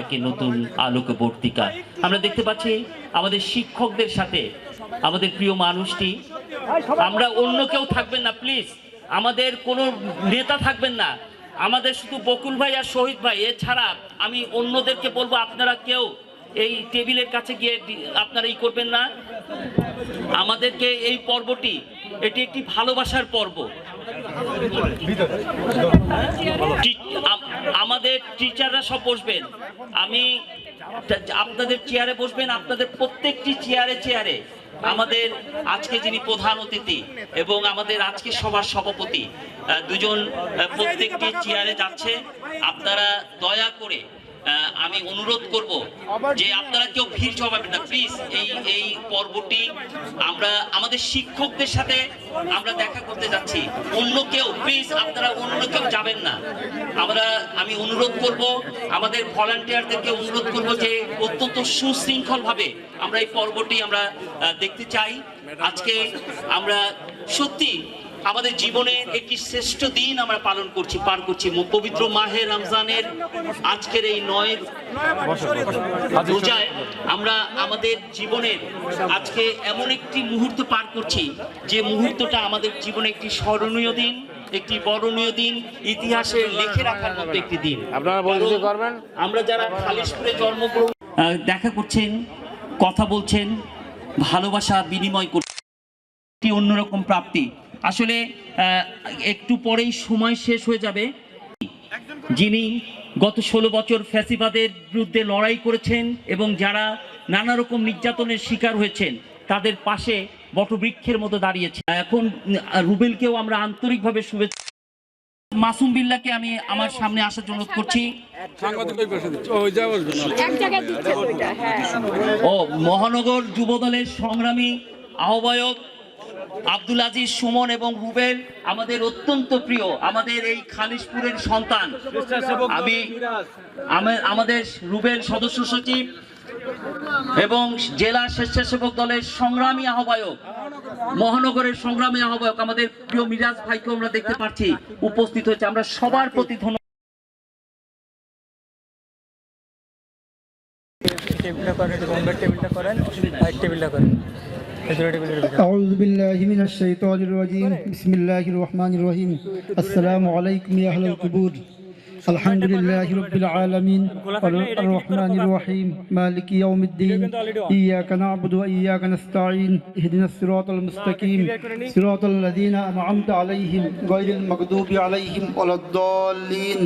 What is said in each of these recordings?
একই নতুন আলোকে বর্তিকা আমরা দেখতে পাচ্ছি আমাদের শিক্ষকদের সাথে, আমাদের প্রিয় মানুষটি। আমরা অন্য কেউ থাকবেন না প্লিজ আমাদের কোনো নেতা থাকবেন না। আমাদের শুধু বকুল ভাই আর শহীদ ভাই। এছাড়া আমি অন্যদেরকে বলব, আপনারা কেউ এই টেবিলের কাছে গিয়ে আপনারা ই করবেন না। আমাদেরকে এই পর্বটি, এটি একটি ভালোবাসার পর্ব। টিচাররা সব বসবেন। আমি আপনাদের চেয়ারে বসবেন, আপনাদের প্রত্যেকটি চেয়ারে চেয়ারে আমাদের আজকে যিনি প্রধান অতিথি এবং আমাদের আজকে সবার সভাপতি দুজন প্রত্যেকটি চেয়ারে যাচ্ছে। আপনারা দয়া করে আমি অনুরোধ করব যে আপনারা কেউ ভিড় জমাবেন না। প্লিজ এই এই পর্বটি আমরা আমাদের শিক্ষকদের সাথে আমরা দেখা করতে যাচ্ছি। অন্য কেউ প্লিজ আপনারা অন্য কেউ যাবেন না। আমরা, আমি অনুরোধ করব, আমাদের ভলান্টিয়ারদেরকে অনুরোধ করব যে অত্যন্ত সুশৃঙ্খল ভাবে আমরা এই পর্বটি আমরা দেখতে চাই। আজকে আমরা সত্যি আমাদের জীবনের একটি শ্রেষ্ঠ দিন আমরা পালন করছি পার করছি। পবিত্র মাহে রমজানের আজকের এই নয় রোজায় আমরা আমাদের জীবনের আজকে এমন একটি মুহূর্ত পার করছি যে মুহূর্তটা আমাদের জীবনে একটি স্মরণীয় দিন একটি বরণীয় দিন ইতিহাসে লিখে রাখার মতো একটি দিন। আপনারা করবেন? আমরা যারা খালিশপুরে জন্মগ্রহণ দেখা করছেন কথা বলছেন ভালোবাসা বিনিময় করছেন একটি অন্যরকম প্রাপ্তি। আসলে একটু পরেই সময় শেষ হয়ে যাবে। যিনি গত ষোলো বছর ফ্যাসিবাদের বিরুদ্ধে লড়াই করেছেন এবং যারা নানা রকম নির্যাতনের শিকার হয়েছেন তাদের পাশে বটবৃক্ষের মতো দাঁড়িয়েছে এখন রুবেলকেও আমরা আন্তরিকভাবে শুভেচ্ছা মাসুম বিল্লাকে আমি আমার সামনে আসার জন্য করছি। হ্যাঁ। ও মহানগর যুবদলের সংগ্রামী আহ্বায়ক আব্দুল আজিজ সুমন এবং রুবেল আমাদের অত্যন্ত প্রিয় আমাদের এই খালিশপুরের সন্তান। আমি আমাদের রুবেল সদস্য সচিব এবং জেলা স্বেচ্ছাসেবক দলের সংগ্রামী আহ্বায়ক মহানগরের সংগ্রামী আহ্বায়ক আমাদের প্রিয় মিরাজ ভাইকে আমরা দেখতে পাচ্ছি উপস্থিত হয়েছে। আমরা সবার প্রতি ধন্যবাদ টেবিলটা করেন টেবিলটা করেন টেবিলটা করেন। أعوذ بالله من الشيطان الرجيم بسم الله الرحمن الرحيم السلام عليكم يا أهل القبور الحمد لله رب العالمين الرحمن الرحيم مالك يوم الدين إياك نعبد وإياك نستعين اهدنا الصراط المستقيم صراط الذين أنعمت عليهم غير المغضوب عليهم ولا الضالين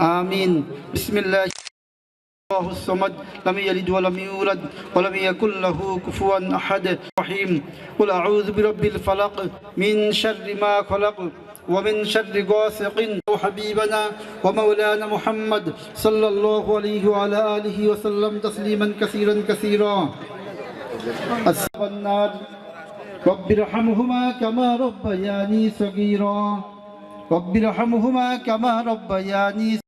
آمين بسم الله الله الصمد لم يلد ولم يولد ولم يكن له كفوا أحد. رحيم. قل أعوذ برب الفلق من شر ما خلق ومن شر غاسق. وحبيبنا ومولانا محمد صلى الله عليه وعلى آله وسلم تسليما كثيرا كثيرا. اصحاب النار. رب ارحمهما كما ربياني صغيرا. رب ارحمهما كما ربياني